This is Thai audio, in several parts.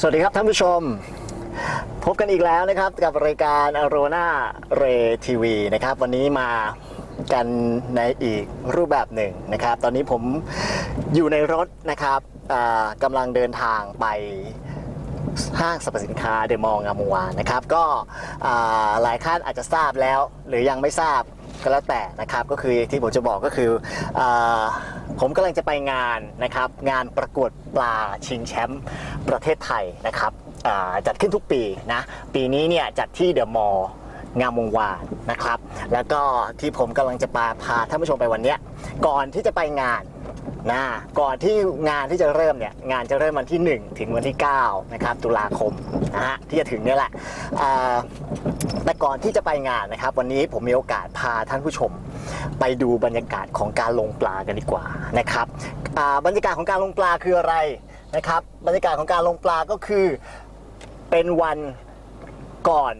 สวัสดีครับท่านผู้ชม พบกันอีกแล้วนะครับกับรายการอโรนาเรทีวีนะครับวันนี้มากันในอีกรูปแบบหนึ่งนะครับ ตอนนี้ผมอยู่ในรถนะครับกำลังเดินทางไปห้างสรรพสินค้าเดอะมอลล์งามวงวานนะครับ ก็หลายท่านอาจจะทราบแล้ว หรือยังไม่ทราบก็แล้วแต่นะครับ ก็คือที่ผมจะบอกก็คืออ ผมกำลังจะไปงานนะครับ งานประกวดปลาชิงแชมป์ประเทศไทยนะครับจัดขึ้นทุกปีนะ ปีนี้เนี่ยจัดที่เดอะมอลล์งามวงวานนะครับ แล้วก็ที่ผมกำลังจะพาท่านผู้ชมไปวันนี้ ก่อนที่จะไปงาน นะก่อนที่งานที่จะเริ่มเนี่ยงานจะเริ่มวันที่ 1 ถึงวันที่9นะครับตุลาคมนะฮะที่จะถึงเนี่ยแหละแต่ก่อนที่จะไปงานนะครับ วันนี้ผมมีโอกาสพาท่านผู้ชม ไปดูบรรยากาศของการลงปลากันดีกว่านะครับบรรยากาศของการลงปลาคืออะไรนะครับ บรรยากาศของการลงปลาก็คือเป็นวันก่อน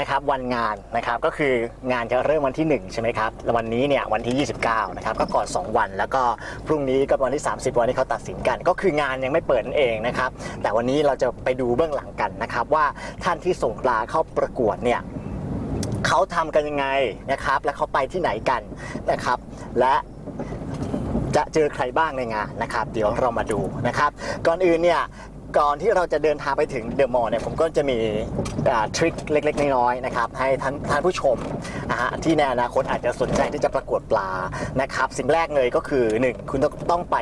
นะครับวันงานนะครับก็คืองานจะเริ่มวันที่ 1 ใช่ไหมครับแล้ววันนี้เนี่ยวันที่ 29นะครับก็ก่อน 2 วัน แล้วก็พรุ่งนี้ก็วันที่ 30 วันที่เขาตัดสินกัน ก็คืองานยังไม่เปิดนั่นเองนะครับแต่วันนี้เราจะไปดูเบื้องหลังกันนะครับว่าท่านที่ส่งปลาเข้าประกวดเนี่ยเขาทำกันยังไงนะครับ และเขาไปที่ไหนกันนะครับ และจะเจอใครบ้างในงานนะครับ เดี๋ยวเรามาดูนะครับ ก่อนอื่นเนี่ย ก่อนที่เราจะเดินทางไปถึงเดอะมอลล์เนี่ยผมก็จะมีทริคเล็ก ๆ น้อยๆนะครับให้ท่านท่านผู้ชมนะฮะที่ในอนาคตอาจจะสนใจที่จะประกวดปลานะครับสิ่งแรกเลยก็คือ 1 คุณต้องต้องไป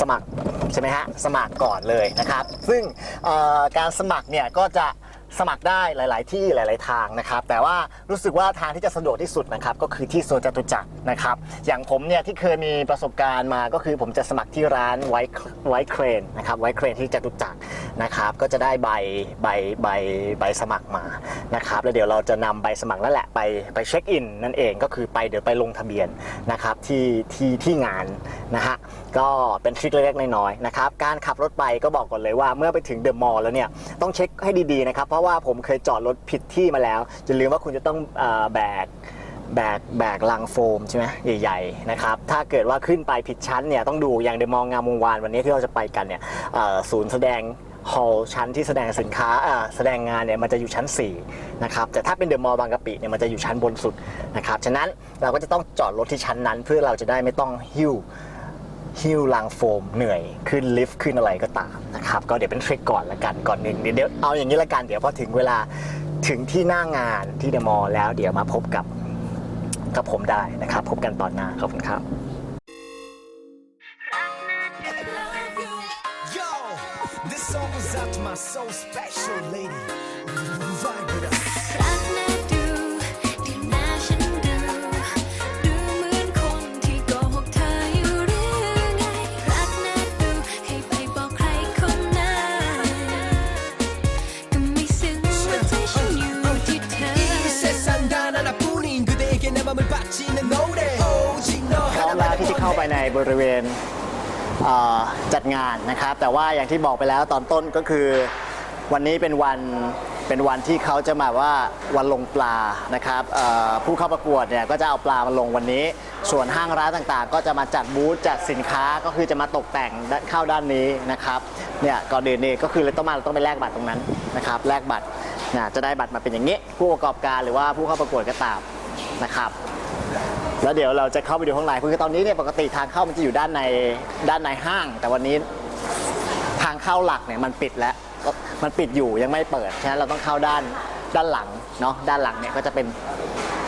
สมัครใช่ไหมฮะสมัครก่อนเลยนะครับ ซึ่งการสมัครเนี่ยก็จะ สมัครได้หลาย ๆ ที่หลาย ๆ ทางนะครับ แต่ว่ารู้สึกว่าทางที่จะสะดวกที่สุดนะครับก็คือที่โซนจตุจักรนะครับ อย่างผมเนี่ยที่เคยมีประสบการณ์มาก็คือผมจะสมัครที่ร้านไวไวเครนนะครับไวเครนที่จตุจักร นะครับก็จะได้ใบใบใบใบสมัครมานะครับแล้วเดี๋ยวเราจะนำใบสมัครนั่นแหละไปไปเช็คอินนั่นเองก็คือไปเดี๋ยวไปลงทะเบียนนะครับที่ที่ที่งานนะฮะก็เป็นทริคเล็กๆน้อยๆนะครับการขับรถไปก็บอกก่อนเลยว่าเมื่อไปถึงเดอะมอลล์แล้วเนี่ยต้องเช็คให้ดีๆนะครับเพราะว่าผมเคยจอดรถผิดที่มาแล้วอย่าลืมว่าคุณจะต้องอแบกแบกแบกลังโฟมใช่ไหมใหญ่ๆนะครับถ้าเกิดว่าขึ้นไปผิดชั้นเนี่ยต้องดูอย่างเดมองงามวงวานวันนี้ที่เราจะไปกันเนี่ยศูนย์แสดง ฮอลล์ชั้นที่แสดงสินค้าอ่อแสดงงานเนี่ยมันจะอยู่ชั้น4นะครับแต่ถ้าเป็นเดอะมอลล์บางกะปิเนี่ยมันจะอยู่ชั้นบนสุดนะครับฉะนั้นเราก็จะต้องจอดรถที่ชั้นนั้นเพื่อเราจะได้ไม่ต้องหิ้วหิ้วลังโฟมเหนื่อยขึ้นลิฟต์ขึ้นอะไรก็ตามนะครับก็เดี๋ยวเป็นทริคก่อนละกันก่อนหนึ่งเดี๋ยวเดี๋ยวเอาอย่างนี้ละกันเดี๋ยวพอถึงเวลาถึงที่หน้างานที่เดอะมอลล์แล้วเดี๋ยวมาพบกับกับผมได้นะครับ พบกันตอนหน้าขอบคุณครับ was out to my so special lady. Vibe with us. รักน่าดูที่หน้าฉันดู ดูเหมือนคนที่โกหกเธออยู่หรือไง รักน่าดูให้ไปบอกใครคนนั้นก็ไม่ซึ้งว่าใจฉันอยู่ที่เธอ 이 세상 단 하나뿐인 그대에게 내 맘을 바치는 노래. 오직 너 พร้อมแล้วที่จะเข้าไปในบริเวณเอ่อ จัดงานนะครับ แต่ว่าอย่างที่บอกไปแล้วตอนต้นก็คือ วันนี้เป็นวันเป็นวันที่เขาจะมาว่าวันลงปลานะครับผู้เข้าประกวดเนี่ยก็จะเอาปลามาลงวันนี้ ส่วนห้างร้านต่างๆ ก็จะมาจัดบูธจัดสินค้าก็คือจะมาตกแต่งด้านเข้าด้านนี้นะครับเนี่ยก่อนอื่นนี่ก็คือเลยต้องมาต้องไปแลกบัตรตรงนั้นนะครับแลกบัตรนะจะได้บัตรมาเป็นอย่างนี้ ผู้ประกอบการหรือว่าผู้เข้าประกวดก็ตามนะครับ แล้วเดี๋ยวเราจะเข้าไปดูข้างในคือตอนนี้เนี่ยปกติทางเข้ามันจะอยู่ด้านในด้านในห้าง แต่วันนี้ทางเข้าหลักเนี่ยมันปิดแล้วมันปิดอยู่ยังไม่เปิดฉะนั้นเราต้องเข้าด้านด้านหลังเนาะด้านหลังเนี่ยก็จะเป็น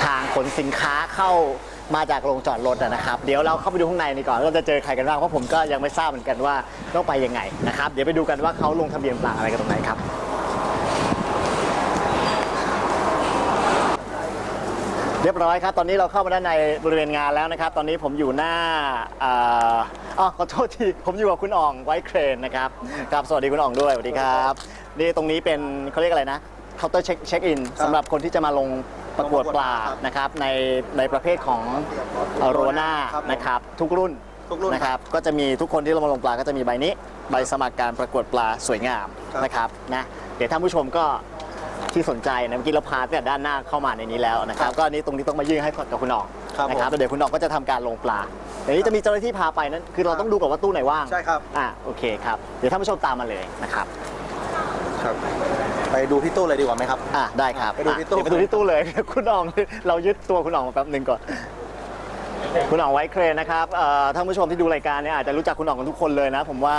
ทางขนสินค้าเข้ามาจากโรงจอดรถนะครับ เดี๋ยวเราเข้าไปดูข้างในนี่ก่อนเราจะเจอใครกันบ้างเพราะผมก็ยังไม่ทราบเหมือนกันว่าต้องไปยังไงนะครับ เดี๋ยวไปดูกันว่าเขาลงทะเบียนปลาอะไรกันตรงไหนครับ เรียบร้อยครับ ตอนนี้เราเข้ามาด้านในบริเวณงานแล้วนะครับ ตอนนี้ผมอยู่หน้าอ่าอ๋อขอโทษที ผมอยู่กับคุณอ่องไวท์เครนนะครับครับ สวัสดีคุณอ่องด้วย สวัสดีครับ นี่ตรงนี้เป็นเขาเรียกอะไรนะ เคาน์เตอร์เช็คเช็คอินสำหรับคนที่จะมาลงประกวดปลานะครับในในประเภทของโรนาครับนะครับ ทุกรุ่นทุกรุ่นนะครับ ก็จะมีทุกคนที่ลงมาลงปลาก็จะมีใบนี้ ใบสมัครการประกวดปลาสวยงามครับนะครับนะ เดี๋ยวท่านผู้ชมก็ ที่สนใจนะเมื่อกี้เราพาเนี่ยด้านหน้าเข้ามาในนี้แล้วนะครับ ก็อันนี้ตรงนี้ต้องมายื่นให้กับคุณหน่องครับนะครับผมแล้วเดี๋ยวคุณหน่องก็จะทำการลงปลาเดี๋ยวนี้จะมีเจ้าหน้าที่พาไปนั้นคือเราต้องดูก่อนว่าตู้ไหนว่างใช่ครับ อ่าโอเคครับเดี๋ยวท่านผู้ชมตามมาเลยนะครับครับ ไปดูที่ตู้เลยดีกว่าไหมครับ อะได้ครับไปดูที่ตู้ อะเยวไปดูที่ตู้เลย คุณอองเรายึดตัวคุณอองมาแป๊บหนึ่งก่อน คุณอองไว้เครนนะครับเอ่อท่านผู้ชมที่ดูรายการเนี่ยอาจจะรู้จักคุณอองกันทุกคนเลยนะ ผมว่า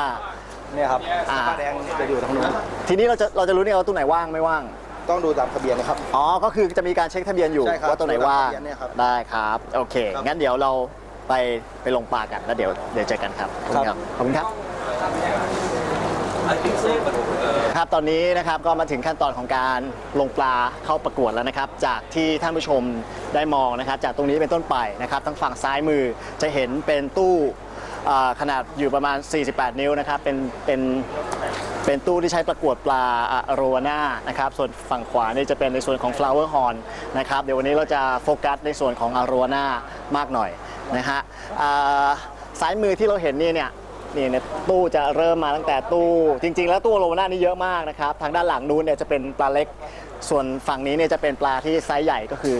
เนี่ยครับอ่าป้าแดงจะอยู่ทางนู้น ทีนี้เราจะเราจะรู้เนี่ยว่าตู้ไหนว่างไม่ว่าง ต้องดูตามทะเบียนนะครับ อ๋อ ก็คือจะมีการเช็คทะเบียนอยู่ใช่ครับว่าตัวไหนว่างดูตามทะเบียนเนี่ยครับได้ครับ โอเค ครับงั้นเดี๋ยวเราไปไปลงปลากันแล้วเดี๋ยวเดี๋ยวเจอกันครับขอบคุณครับขอบคุณครับ ครับตอนนี้นะครับก็มาถึงขั้นตอนของการลงปลาเข้าประกวดแล้วนะครับ จากที่ท่านผู้ชมได้มองนะครับ จากตรงนี้เป็นต้นไปนะครับทั้งฝั่งซ้ายมือจะเห็นเป็นตู้อ่า ขนาดอยู่ประมาณ 48 นิ้วนะครับ เป็น เป็น เป็นตู้ที่ใช้ประกวดปลาโรวาน่านะครับ ส่วนฝั่งขวานี่จะเป็นในส่วนของ flower horn นะครับ เดี๋ยววันนี้เราจะโฟกัสในส่วนของอโรวาน่ามากหน่อยนะฮะซ้ายมือที่เราเห็นนี่เนี่ยนี่เนี่ยตู้จะเริ่มมาตั้งแต่ตู้ จริง ๆ แล้วตู้โลน่านี่เยอะมากนะครับ ทางด้านหลังนู้นเนี่ยจะเป็นปลาเล็ก ส่วนฝั่งนี้เนี่ยจะเป็นปลาที่ไซส์ใหญ่ก็คือ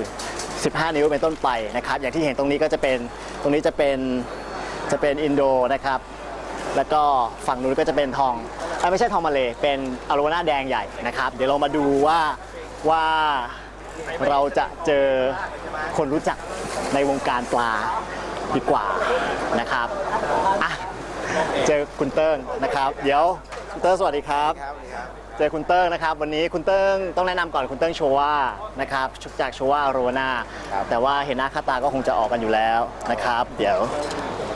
15 นิ้วเป็นต้นไปนะครับ อย่างที่เห็นตรงนี้ก็จะเป็น ตรงนี้จะเป็น จะเป็นอินโดนะครับ แล้วก็ฝั่งนู้นก็จะเป็นทองเอ้ยไม่ใช่ทองมาเลยเป็นอโรวาน่าแดงใหญ่นะครับ เดี๋ยวเรามาดูว่าว่าเราจะเจอคนรู้จักในวงการปลาดีกว่านะครับอะเจอคุณเติ้งนะครับ เดี๋ยวคุณเติ้งสวัสดีครับ เจอคุณเติ้งนะครับ วันนี้คุณเติ้งต้องแนะนำก่อนคุณเติ้งโชว่านะครับจากโชว่าโรนาครับแต่ว่าเห็นหน้าค่าตาก็คงจะออกกันอยู่แล้วนะครับ เดี๋ยว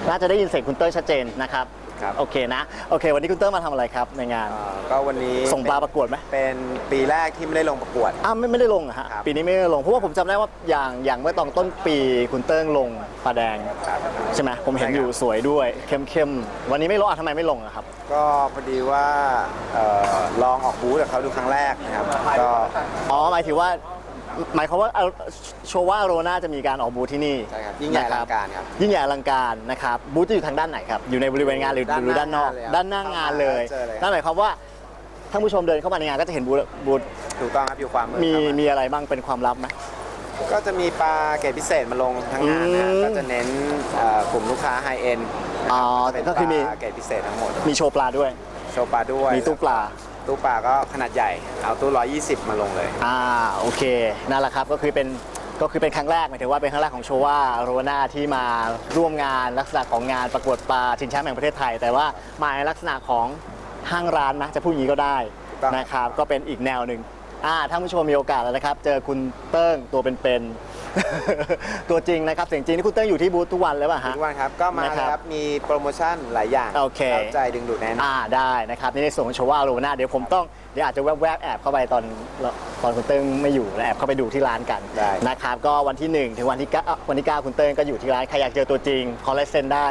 น่าจะได้ยินเสียงคุณเติ้งชัดเจนนะครับครับ โอเคนะ โอเค วันนี้คุณเติ้งมาทำอะไรครับในงาน อ่าก็วันนี้ส่งปลาประกวดไหมเป็นปีแรกที่ไม่ได้ลงประกวด อ้าวไม่ไม่ได้ลงอะฮะ ครับ ปีนี้ไม่ได้ลง เพราะว่าผมจำได้ว่าอย่างอย่างเมื่อตอนต้นปีคุณเติ้งลงปลาแดงครับ ใช่ไหมผมเห็นใช่ครับ อยู่สวยด้วยเข้มๆวันนี้ไม่ลงอะทำไมไม่ลงอะครับ ก็พอดีว่าเอ่อลองออกบูธกับเขาดูครั้งแรกนะครับ ก็อ๋อหมายถึงว่า หมายความว่าเอาโชว่าโรน่าจะมีการออกบูธที่นี่ใช่ครับยิ่งใหญ่อลังการครับยิ่งใหญ่อลังการนะครับบูธจะอยู่ทางด้านไหนครับอยู่ในบริเวณงานหรือด้านหรือด้านนอกหน้างานเลยครับด้านหน้างานเลยเจอเลยครับนั่นหมายความว่าท่านผู้ชมเดินเข้ามาในงานก็จะเห็นบูธบูธถูกต้องครับอยู่ความมือมีครับมีอะไรบ้างเป็นความลับไหมก็จะมีปลาเกรดพิเศษมาลงทั้งงานนะอืมก็จะเน้นเอ่อกลุ่มลูกค้าไฮเอ็นอ๋อเป็นก็คือมีปลาเกรดพิเศษทั้งหมดมีโชว์ปลาด้วย โชว์ปลาด้วยมีตู้ปลา ตู้ปลาก็ขนาดใหญ่ เอาตู้ 120 มาลงเลย อ่าโอเคนั่นแหละครับก็คือเป็นก็คือเป็นครั้งแรกหมายถึงว่าเป็นครั้งแรกของโชว่าโรนาที่มาร่วมงานลักษณะของงานประกวดปลาชิงแชมป์แห่งประเทศไทย แต่ว่ามาในลักษณะของห้างร้านนะจะพูดอย่างนี้ก็ได้ถูกต้อง นะครับ ก็เป็นอีกแนวหนึ่งอ่าท่านผู้ชมมีโอกาสแล้วนะครับ เจอคุณเติ้งตัวเป็นๆ ตัวจริงนะครับเสียงจริงที่คุณเติ้งอยู่ที่บูธทุกวันเลยป่ะฮะ ทุกวันครับ ก็มานะครับครับมีโปรโมชั่นหลายอย่างโอเคาใจดึงดูดแน่นอน อ่าได้นะครับนี่ในส่วนของโชว่าโรนาเดี๋ยวผมต้องเดี๋ยวอาจจะแวบๆแอบเข้าไปตอนตอนคุณเติ้งไม่อยู่แล้วแอบเข้าไปดูที่ร้านกันได้ นะครับก็วันที่1ถึงวันที่9อะวันที่9คุณเติ้งก็อยู่ที่ร้านใครอยากเจอตัวจริงขอลายเซ็นได้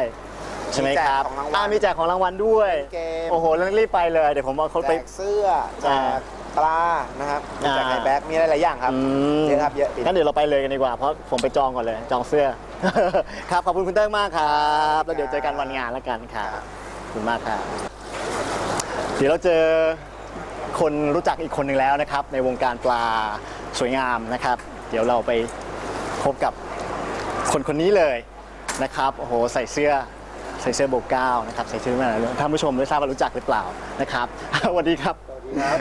ใช่ไหมครับมีแจกของรางวัลอ่ามีแจกของรางวัลด้วย เกมโอ้โหเรื่องรีบไปเลยเดี๋ยวผมเอาเขาแจไปกเสื้อแจอ่าก ปลานะครับมีแจกอ่าไฮแบ็กมีอะไรหลายอย่างครับอืมเยอะครับเยอะปีงั้นเดี๋ยวเราไปเลยกันดีกว่า เพราะผมไปจองก่อนเลย จองเสื้อ ครับ ขอบคุณคุณเติ้งมากครับ แล้วเดี๋ยวเจอกันวันงานแล้วกันครับ ขอบคุณมากครับ เดี๋ยวเราเจอคนรู้จักอีกคนหนึ่งแล้วนะครับ ในวงการปลาสวยงามนะครับ เดี๋ยวเราไปพบกับคนคนนี้เลยนะครับโอ้โหใส่เสื้อใส่เสื้อโบว์เก้านะครับใส่เสื้อมาท่านผู้ชมไม่ทราบว่ารู้จักหรือเปล่านะครับ สวัสดีครับ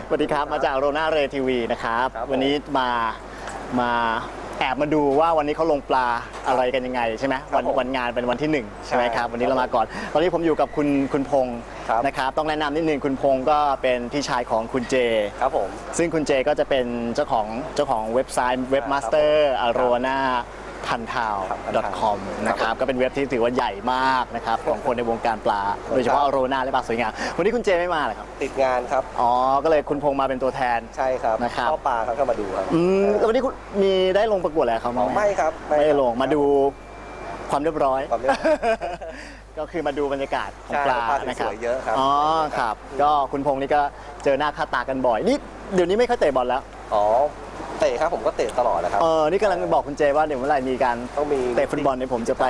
สวัสดีครับมาจากโรนาเรทีวีนะครับ ครับผม วันนี้มามาแอบมาดูว่าวันนี้เขาลงปลาอะไรกันยังไงใช่ไหมครับวันผมวันงานเป็นวันที่หนึ่งใช่ไหมครับใช่วันนี้เรามาก่อน ตอนนี้ผมอยู่กับคุณคุณพงศ์ครับ นะครับ ต้องแนะนำนิดนึงคุณพงศ์ก็เป็นพี่ชายของคุณเจ ครับผม ซึ่งคุณเจก็จะเป็นเจ้าของเจ้าของเว็บไซต์เว็บมาสเตอร์อโรนา ทันทาวครับ .com นะครับก็เป็นเว็บที่ถือว่าใหญ่มากนะครับของคนในวงการปลา โดยเฉพาะอโรนาและปลาสวยงามวันนี้คุณเจไม่มาเหรอครับ ติดงานครับ อ๋อ ก็เลยคุณพงศ์มาเป็นตัวแทนใช่ครับนะครับเข้าป่าเขาก็มาดูครับอืมแล้ววันนี้คุณมีได้ลงประกวดอะไรกับเขาอ๋บ้าองไหมไม่ครับ ไม่ได้ครับลงมาดูความเรียบร้อยความเรียบร้อย ก็คือมาดูบรรยากาศของใช่ปลาปลานะครับสวยๆเยอะครับ อ๋อ ครับ ก็คุณพงศ์นี่ก็เจอหน้าค่าตากันบ่อย นี่เดี๋ยวนี้ไม่ค่อยเตะบอลแล้ว อ๋อ เตะครับผมก็เตะตลอดนะครับ เออนี่กำลังบอกคุณเจว่าเดี๋ยวเมื่อไหร่มีการต้องมี เตะฟุตบอลเนี่ยผมจะไป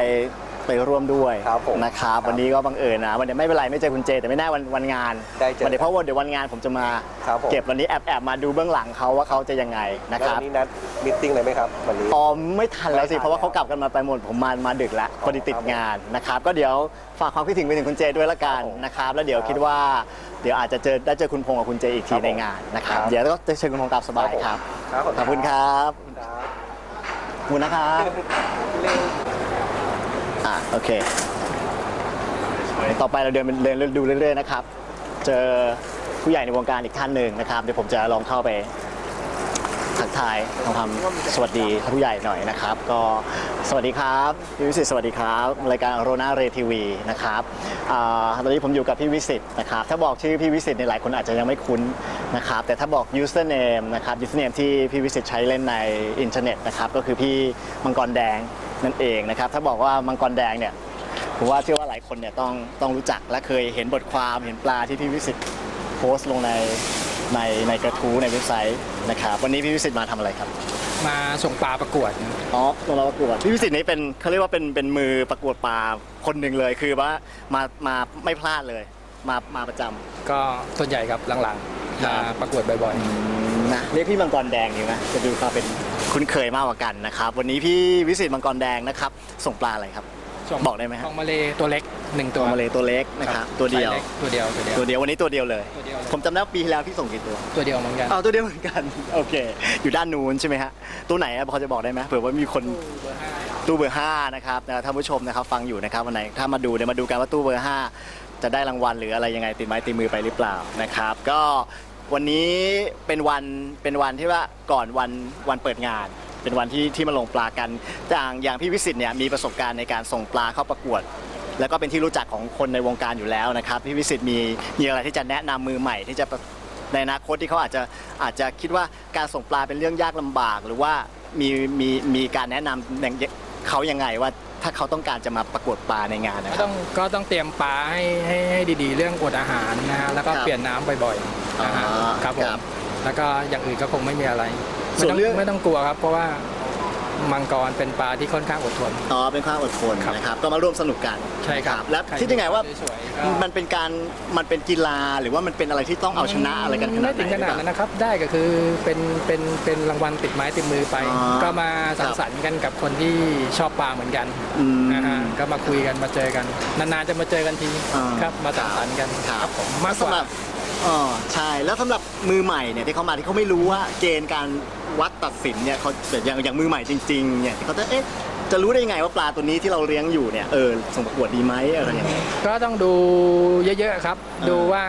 ไปร่วมด้วยครับผมนะครับครับวันนี้ก็บังเอิญนะวันนี้ไม่เป็นไรไม่เจอคุณเจ แต่ไม่แน่วันวันงานได้เจอวันเดี๋ยวเพราะว่าเดี๋ยววันงานผมจะมา ครับผม เก็บวันนี้แอบแอบมาดูเบื้องหลังเขาว่าเขาจะยังไงนะแล้วครับวันนี้นัดมิทติ้งเลยไหมครับวันนี้ อ๋อไม่ทันแล้วสิไม่ทันเพราะว่าเขากลับกันมาไปหมดผมมามาดึกแล้วพอดีติดงานนะครับก็เดี๋ยวฝากความคิดถึงไปถึงคุณเจด้วยละกันครับผมนะครับแล้วเดี๋ยวครับคิดว่าเดี๋ยวอาจจะเจอได้เจอคุณพงษ์กับคุณเจอีกทีครับผมในงานนะครับครับ เดี๋ยวก็จะเชิญคุณพงษ์ตามสบายครับครับขอบคุณครับครับ ขอบคุณนะครับ อะโอเค ต่อไปเราเดินเดินดูเรื่อยๆนะครับ เจอผู้ใหญ่ในวงการอีกท่านหนึ่งนะครับเดี๋ยวผมจะลองเข้าไปทักทายทำความสวัสดีท่านผู้ใหญ่หน่อยนะครับ ก็สวัสดีครับพี่วิสิตสวัสดีครับรายการโรนาเรทีวีนะครับตอนนี้ผมอยู่กับพี่วิสิตนะครับถ้าบอกชื่อพี่วิสิตในหลายคนอาจจะยังไม่คุ้นนะครับแต่ถ้าบอก username นะครับ username ที่พี่วิสิตใช้เล่นในอินเทอร์เน็ตนะครับก็คือพี่มังกรแดง นั่นเองนะครับ ถ้าบอกว่ามังกรแดงเนี่ยผมว่าเชื่อว่าหลายคนเนี่ยต้องต้องรู้จักและเคยเห็นบทความเห็นปลาที่พี่วิสิตโพสต์ลงในในในกระทู้ในเว็บไซต์นะครับวันนี้พี่วิสิตมาทำอะไรครับ มาส่งปลาประกวดอ๋อลงมาประกวดพี่วิสิตนี่เป็นเขาเรียกว่าเป็นเป็นมือประกวดปลาคนหนึ่งเลยคือว่ามามาไม่พลาดเลยมามาประจำก็ส่วนใหญ่ครับหลังๆครัมาบประกวดบ่อยนะเรียกพี่มังกรแดงดีไหมจะดูความเป็น คุ้นเคยมากกว่ากันนะครับ วันนี้พี่วิสิตมังกรแดงนะครับ ส่งปลาอะไรครับๆส่ง บอกได้ไหมฮะทองมาเลตัวเล็กหนึ่งตัวมาเลยตัวเล็กนะครับตัวเดียว ไซส์ล็กตัวเดียวตัวเดียว ตัวเดียววันนี้ตัวเดียวเลย ตัวเดียวเลย ผมจำได้ว่าปีที่แล้วพี่ส่งกี่ตัวตัวเดียวเหมือนกันเอาตัวเดียวเหมือนกัน โอเค อยู่ด้านนู้นใช่ไหมฮะตัวไหนอะพอจะบอกได้ไหมเผื่อว่ามีคน เบอร์ห้าตู้เบอร์ห้านะครับนะท่านผู้ชมนะครับฟังอยู่นะครับวันไหนถ้ามาดูเนี่ยมาดูกันว่าตู้เบอร์ห้าจะได้รางวัลหรืออะไรยังไงติดไม้ติดมือไปหรือเปล่านะครับ ก็ วันนี้เป็นวันเป็นวันที่ว่าก่อนวันวันเปิดงาน เป็นวันที่ที่มาลงปลากันอย่างอย่างพี่วิสิตเนี่ยมีประสบการณ์ในการส่งปลาเข้าประกวด แล้วก็เป็นที่รู้จักของคนในวงการอยู่แล้วนะครับพี่วิสิตมีมีอะไรที่จะแนะนำมือใหม่ที่จะในอนาคตที่เขาอาจจะอาจจะคิดว่าการส่งปลาเป็นเรื่องยากลำบาก หรือว่ามีมีมีการแนะนำ เขายังไงว่าถ้าเขาต้องการจะมาประกวดปลาในงานนะก็ครัต้บ องก็ต้องเตรียมปลาให้ให้ให้ดีๆ เรื่องอดอาหารนะฮะแล้วก็ครับเปลี่ยนน้ำบ่อยๆนะฮะอ๋อครับผครัมบแล้วก็อย่างอื่นก็คงไม่มีอะไรส่ไม่วนต้องเรื่อง ไม่ต้องกลัวครับ เพราะว่า มังกรเป็นปลาที่ค่อนข้างอดทนอ๋อเป็นความอดทนครับนะครับ ก็มาร่วมสนุกกันใช่ครับแล้วใครคิดยังไงว่าสวยๆก็ มันเป็นการมันเป็นกีฬาหรือว่ามันเป็นอะไรที่ต้องเอาชนะอะไรกันขนาดไหนไม่ถึงขนาดนั้นนะครับ ได้ก็คือเป็นเป็นเป็นรางวัลติดไม้ติดมือไป อ๋อก็มาสังสรรค์กันกับคนที่ชอบปลาเหมือนกันอืมนะฮะก็มาคุยกันมาเจอกัน นานๆจะมาเจอกันทีอ่า ครับ มาสังสรรค์กันครับผมมากกสำหว่ารับ อ๋อใช่แล้วสำหรับมือใหม่เนี่ยที่เขามาที่เขาไม่รู้ว่าเกณฑ์การวัดตัดสินเนี่ยเขาอย่างอย่างมือใหม่จริงๆเนี่ยที่เขาจะเอ๊ะจะรู้ได้ยังไงว่าปลาตัวนี้ที่เราเลี้ยงอยู่เนี่ยเออส่งประกวดดีไหมอะไรอย่างเงี้ย ก็ต้องดูเยอะๆครับอ่าดูว่า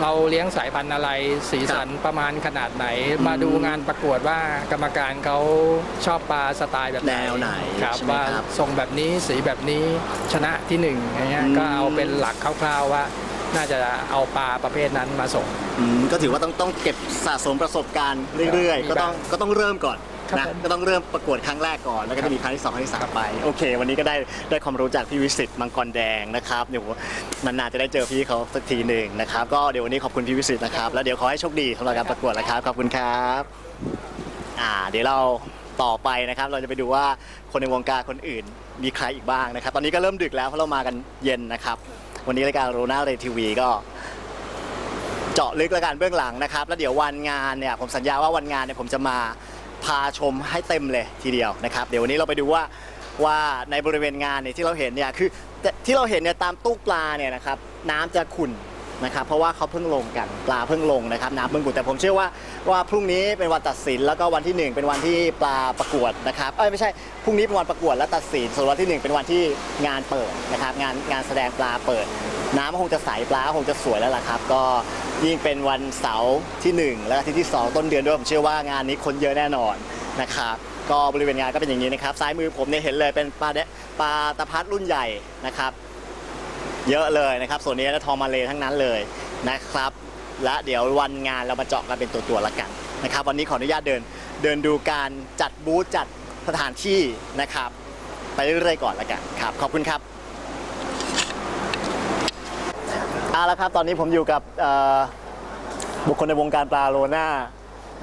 เราเลี้ยงสายพันธุ์อะไร สีสันประมาณขนาดไหนอืมมาดูงานประกวดว่ากรรมการเขาชอบปลาสไตล์แบบไหนแนวไหนครับใช่ไหมว่าครับทรงแบบนี้สีแบบนี้ชนะที่หนึ่งอย่างเงี้ยอืม ก็เอาเป็นหลักคร่าวๆว่า น่าจะเอาปลาประเภทนั้นมาส่ง อืมก็ถือว่าต้องต้องเก็บสะสมประสบการณ์เรื่อยมีๆก็ต้องบ้างก็ต้องเริ่มก่อนครับนะผมก็ต้องเริ่มประกวดครั้งแรกก่อน แล้วก็จะมีครั้งที่สองครั้งที่สามไปโอเค วันนี้ก็ได้ได้ความรู้จากพี่วิสิตมังกรแดงนะครับเดี๋ยวนานๆจะได้เจอพี่เขาสักทีหนึ่งนะครับก็เดี๋ยววันนี้ขอบคุณพี่วิสิตนะครับแล้วเดี๋ยวขอให้โชคดีสำหรับการประกวดนะครับขอบคุณครับอ่าเดี๋ยวเราต่อไปนะครับ เราจะไปดูว่าคนในวงการคนอื่นมีใครอีกบ้างนะครับ ตอนนี้ก็เริ่มดึกแล้วเพราะเรามากันเย็นนะครับ วันนี้รายการโรน่าเรทีวีก็เจาะลึกแล้วกันเบื้องหลังนะครับ แล้วเดี๋ยววันงานเนี่ยผมสัญญาว่าวันงานเนี่ยผมจะมาพาชมให้เต็มเลยทีเดียวนะครับ เดี๋ยววันนี้เราไปดูว่าว่าในบริเวณงานเนี่ยที่เราเห็นเนี่ยคือที่เราเห็นเนี่ยตามตู้ปลาเนี่ยนะครับน้ำจะขุ่น นะครับเพราะว่าเขาเพิ่งลงกันปลาเพิ่งลงนะครับน้ำเพิ่งขุ่นแต่ผมเชื่อว่าว่าพรุ่งนี้เป็นวันตัดสินแล้วก็วันที่หนึ่งเป็นวันที่ปลาประกวดนะครับเอ้ยไม่ใช่พรุ่งนี้เป็นวันประกวดและตัดสินส่วนวันที่หนึ่งเป็นวันที่งานเปิดนะครับงานงานแสดงปลาเปิด น้ำคงจะใสปลาคงจะสวยแล้วล่ะครับ ก็ยิ่งเป็นวันเสาร์ที่ 1 และอาทิตย์ที่ 2 ต้นเดือนด้วยผมเชื่อว่างานนี้คนเยอะแน่นอนนะครับก็บริเวณงานก็เป็นอย่างนี้นะครับซ้ายมือผมเนี่ยเห็นเลยเป็นปลาปลาตะพัดรุ่นใหญ่นะครับ เยอะเลยนะครับ ส่วนนี้นะทองมาเลทั้งนั้นเลยนะครับ และเดี๋ยววันงานเรามาเจาะกันเป็นตัวๆละกันนะครับ วันนี้ขออนุญาตเดินเดินดูการจัดบูธจัดสถานที่นะครับ ไปเรื่อยๆก่อนละกันครับ ขอบคุณครับเอาละครับตอนนี้ผมอยู่กับบุคคลในวงการปลาโลน่า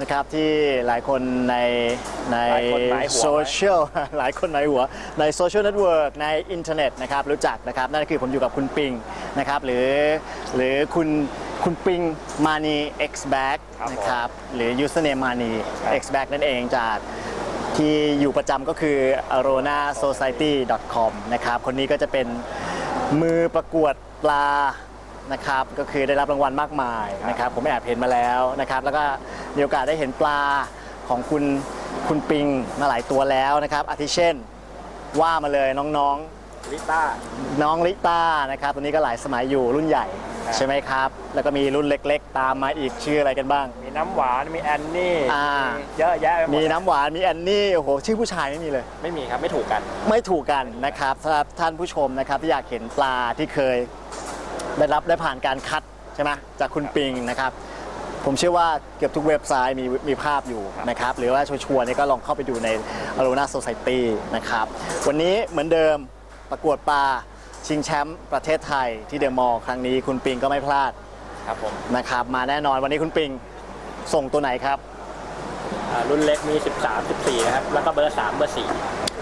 นะครับที่หลายคนในในหลายคนหมายหัวโซเชียล หลายคนหมายหัวในโซเชียลเน็ตเวิร์กในอินเทอร์เน็ตนะครับรู้จักนะครับนั่นก็คือผมอยู่กับคุณปิงนะครับหรือหรือคุณคุณปิงมานี X Back ครับผมนะครับหรือ username มานี X Back นั่นเองจากที่อยู่ประจำก็คือ arona society com นะครับคนนี้ก็จะเป็นมือประกวดปลา นะครับก็คือได้รับรางวัลมากมายนะครับผมแอบเห็นมาแล้วนะครับแล้วก็มีโอกาสได้เห็นปลาของคุณคุณปิงมาหลายตัวแล้วนะครับอาทิเช่นว่ามาเลยน้องๆลิต้าน้องลิต้านะครับตัวนี้ก็หลายสมัยอยู่รุ่นใหญ่ครับใช่ไหมครับ แล้วก็มีรุ่นเล็กๆ ตามมาอีกชื่ออะไรกันบ้าง มีน้ำหวาน มีแอนนี่อ่าเยอะแยะไปหมดมีน้ำหวาน มีแอนนี่ โอ้โห ชื่อผู้ชายไม่มีเลย ไม่มีครับ ไม่ถูกกัน ไม่ถูกกันนะครับสำหรับท่านผู้ชมนะครับที่อยากเห็นปลาที่เคย ได้รับได้ผ่านการคัดใช่ไหมจากคุณปิงนะครับ ผมเชื่อว่าเกือบทุกเว็บไซต์มีมีภาพอยู่นะครับ หรือว่าชัวร์ๆเนี่ยก็ลองเข้าไปดูใน a r o n a Society นะครับ วันนี้เหมือนเดิมประกวดปลาชิงแชมป์ประเทศไทยที่เดอะมอลล์ครั้งนี้คุณปิงก็ไม่พลาดครับผมนะครับ มาแน่นอนวันนี้คุณปิงส่งตัวไหนครับ อ่ารุ่นเล็กมี 13 14นะครับ แล้วก็เบอร์ 3 เบอร์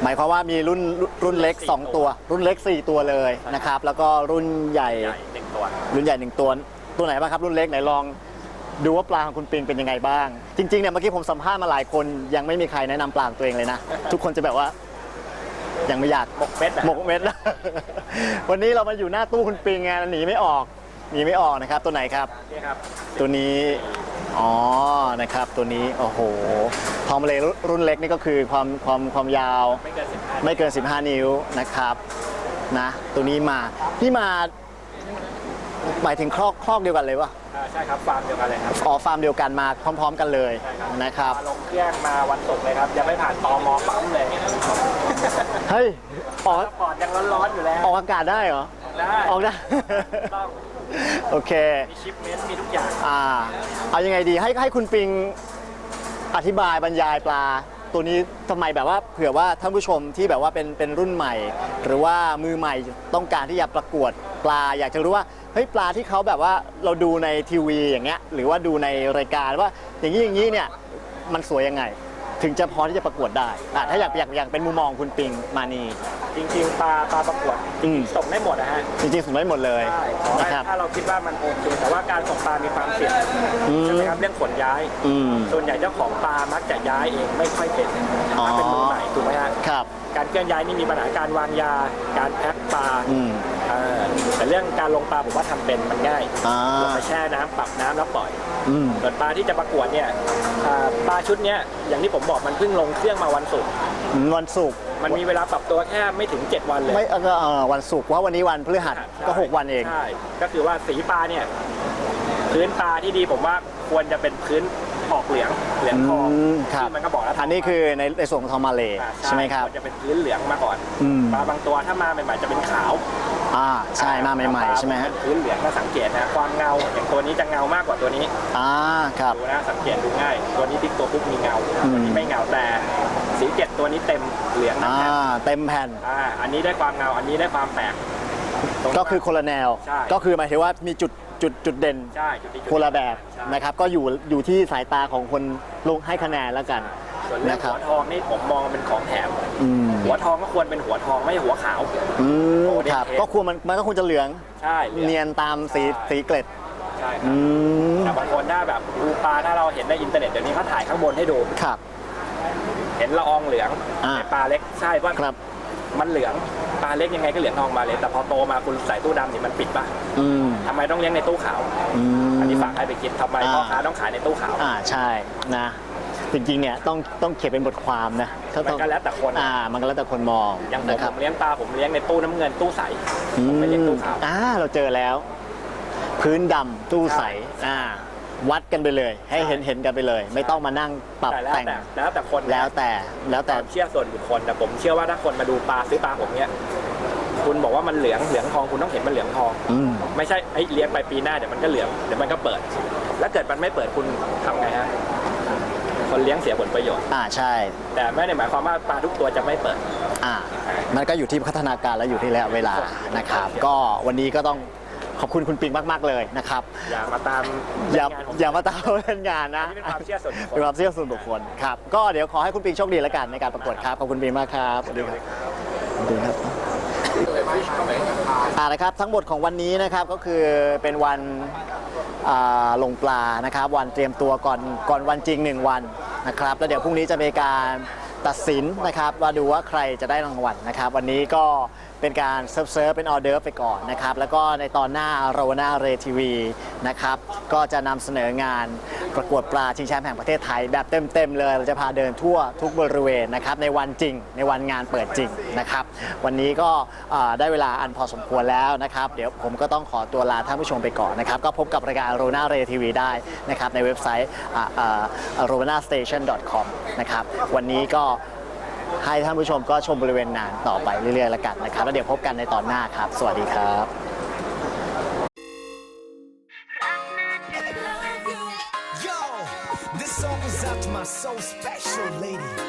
หมายความว่ามีรุ่นรุ่นเล็กสี่2ตัว รุ่นเล็ก 4 ตัวเลยนะครับ แล้วก็รุ่นใหญ่4ใหญ่หนึ่ง ตัวรุ่นใหญ่หนึ่งตัวตัวไหนบ้างครับ รุ่นเล็กไหนลองดูว่าปลาของคุณปิงเป็นยังไงบ้าง จริงๆเนี่ยเมื่อกี้ผมสัมภาษณ์มาหลายคนยังไม่มีใครแนะนำปลาของตัวเองเลยนะ ทุกคนจะแบบว่า ยังไม่อยาก หมกเม็ดนะหมกเม็ดนะ วันนี้เรามาอยู่หน้าตู้คุณปิงไงหนีไม่ออกหนีไม่ออกนะครับ ตัวไหนครับ นี่ครับตัวนี้อ๋อนะครับ ตัวนี้โอ้โหทอมเลรุ่นเล็กนี่ก็คือความความความยาว ไม่เกิน15ไม่เกิน 15 นิ้วนะครับนะ ตัวนี้มาพี่มา หมายถึงครอกครอกเดียวกันเลยวะอ่าใช่ครับฟาร์มเดียวกันเลยครับอ๋อฟาร์มเดียวกันมาพร้อม ๆ กันเลยใช่ครับนะครับ มาลงเครื่องมาวันศุกร์เลยครับ ยังไม่ผ่านตอมอปั๊มเลยเฮ้ยออกปอดยังร้อนๆอยู่แล้วออกอากาศได้เหรอ ได้ออกได้ ต้องโอเค มีชิปเมนต์มีทุกอย่าง อ่า เอายังไงดีให้ให้คุณปิงอธิบายบรรยายปลา ตัวนี้ทำไมแบบว่าเผื่อว่าท่านผู้ชมที่แบบว่าเป็นเป็นรุ่นใหม่ หรือว่ามือใหม่ต้องการที่จะประกวดปลา อยากจะรู้ว่า เฮ้ยปลาที่เขาแบบว่าเราดูในทีวีอย่างเงี้ยหรือว่าดูในรายการว่าอย่างนี้อย่างนี้เนี่ยมันสวยยังไง ถึงจะพอที่จะประกวดได้อะถ้าอยากอยากอยากเป็นมุมมองคุณปิงมานี จริงๆปลาปลาประกวดอืม ส่งได้หมดนะฮะจริงๆสมได้หมดเลยใช่ขอให้นะครับ ถ้าเราคิดว่ามันโอเคแต่ว่าการส่งปลามีความเสี่ยงอืม ใช่ไหมครับเรื่องขนย้าย อืม ส่วนใหญ่เจ้าของปลามักจะย้ายเองไม่ค่อยเป็นอ๋อ ถ้าเป็นมือใหม่ถูกไหมฮะครับ การเคลื่อนย้ายนี่มีปัญหาการวางยา การแพ็คปลาอืมเออแต่เรื่องการลงปลาผมว่าทำเป็นมันง่ายอ่า ลงไปแช่น้ำปรับน้ำแล้วปล่อย อืม ส่วนปลาที่จะประกวดเนี่ยอ่าปลาชุดเนี้ยอย่างที่ผมบอกมันเพิ่งลงเครื่องมาวันศุกร์วันศุกร์มันมีเวลาปรับตัวแค่ไม่ถึง 7 วันเลยไม่เออเออวันศุกร์เพราะวันนี้วันพฤหัสก็ใช่6วันเอง ใช่ก็คือว่าสีปลาเนี่ยพื้นปลาที่ดีผมว่าควรจะเป็นพื้น ออกเหลืองเหลืองทองอืมครับ ที่มันก็บอกแล้วอันนี้คือในในส่วนของทอมมาเลอ่าใช่ไหมครับวจะเป็นพื้นเหลืองมาก่อนอืม ปลาบางตัวถ้ามาใหม่ๆจะเป็นขาวอ่าใช่มาใหม่ๆใช่ไหมฮะเป็นพื้นเหลืองถ้าสังเกตนะความเงาอย่างตัวนี้จะเงามากกว่าตัวนี้อ่าครับ ดูนะสังเกตดูง่าย ตัวนี้ติ๊กตัวปุ๊บมีเงาอืม ตัวนี้ไม่เงาแต่สีเจ็ดตัวนี้เต็มเหลืองนะอ่าแผ่นเต็มแผ่นอ่าอันนี้ได้ความเงาอันนี้ได้ความแปลกตรง ก็คือคนละแนว ใช่ ก็คือหมายถึงว่ามีจุด จุดจุดเด่นใช่จุดนี้จุดคนละแบบใช่นะครับ ก็อยู่อยู่ที่สายตาของคนลงให้คะแนนแล้วกัน ส่วนเรื่องนะครับ หัวทองนี่ผมมองเป็นของแถม อืมหัวทองก็ควรเป็นหัวทองไม่ใช่หัวขาว อืมโอ้เด่นครับเทสก็ควรมันมันก็ควรจะเหลืองใช่หลืองเนียนตามสีใช่สีเกล็ดใช่คอืรับมแต่บางคนถ้าแบบดูปลาถ้าเราเห็นในอินเทอร์เน็ตเดี๋ยวนี้เขาถ่ายข้างบนให้ดู ครับ เห็นละอองเหลืองอ่า ในปลาเล็กใช่ว่าครับ มันเหลืองปลาเล็กยังไงก็เหลืองทองมาเลย แต่พอโตมาคุณใส่ตู้ดำนี่มันปิดปะอืมทำไมต้องเลี้ยงในตู้ขาวอืม อันนี้ฝากให้ไปคิดทำไมอ่า พ่อค้าต้องขายในตู้ขาว อ่าใช่นะจริงๆเนี่ยต้องต้องเขียนเป็นบทความนะถ้ามัต้อนงก็แล้วแต่คน อ่ามันก็แล้วแต่คนมองอย่างผมนะคผรับมเลี้ยงปลาผมเลี้ยงในตู้น้ำเงินตู้ใสอืผมไม่เลี้ยงตู้ขาว อ่าเราเจอแล้ว พื้นดำตู้ใสใช่อ่า วัดกันไปเลย ให้เห็นเห็นกันไปเลย ไม่ต้องมานั่งปรับแต่แล้วแต่งแต่แล้วแต่คนนะแล้วแต่แล้วแต่แต่เชื่อส่วนบุคคลแต่ผมเชื่อว่าถ้าคนมาดูปลาซื้อปลาผมเนี่ยคุณบอกว่ามันเหลืองเหลืองทองคุณต้องเห็นมันเหลืองทอง อืม ไม่ใช่ไอ้เลี้ยงไปปีหน้าเดี๋ยวมันก็เหลืองเดี๋ยวมันก็เปิด แล้วเกิดมันไม่เปิดคุณทำไงฮะคนเลี้ยงเสียผลประโยชน์ อ่าใช่ แต่ไม่ได้หมายความว่าปลาทุกตัวจะไม่เปิด อ่ามันก็อยู่ที่พัฒนาการและอยู่ที่ระยะเวลานะครับ ก็วันนี้ก็ต้อง ขอบคุณคุณปิงมาก ๆ เลยนะครับ อย่ามาตามอย่าเล่นงนผมอย่ามาตามเล่นงานนะอันนี้เป็นความเชื่อส่วนบุคคลเป็นความเชื่อส่วนบุคคลครับ ก็เดี๋ยวขอให้คุณปิงโชคดีแล้วกันในการประกวดครับ ขอบคุณปิงมากครับสวัสดีครับสวัสดีครับอ่านะครับทั้งหมดของวันนี้นะครับก็คือเป็นวันอ่าลงปลานะครับ วันเตรียมตัวก่อนก่อนวันจริง 1 วันนะครับ แล้วเดี๋ยวพรุ่งนี้จะมีการ ตัดสินนะครับว่าดูว่าใครจะได้รางวัลนะครับ วันนี้ก็เป็นการเซิร์ฟเซิร์ฟเป็นออเดอร์ไปก่อนนะครับ แล้วก็ในตอนหน้าเราหน้าเรทีวีนะครับ ก็จะนำเสนองานประกวดปลาชิงแชมป์แห่งประเทศไทย แบบเต็ม ๆ เลย เราจะพาเดินทั่วทุกบริเวณนะครับ ในวันจริง ในวันงานเปิดจริงนะครับ วันนี้ก็ได้เวลาอันพอสมควรแล้วนะครับ เดี๋ยวผมก็ต้องขอตัวลาท่านผู้ชมไปก่อนนะครับ ก็พบกับรายการโรนาเรทีวีได้นะครับในเว็บไซต์ r o n a s t a t i o n c o m นะครับ วันนี้ก็ ให้ท่านผู้ชมก็ชมบริเวณนานต่อไปเรื่อยๆแล้วกันนะครับ แล้วเดี๋ยวพบกันในตอนหน้าครับ สวัสดีครับ Yo, this song was out to my so special lady.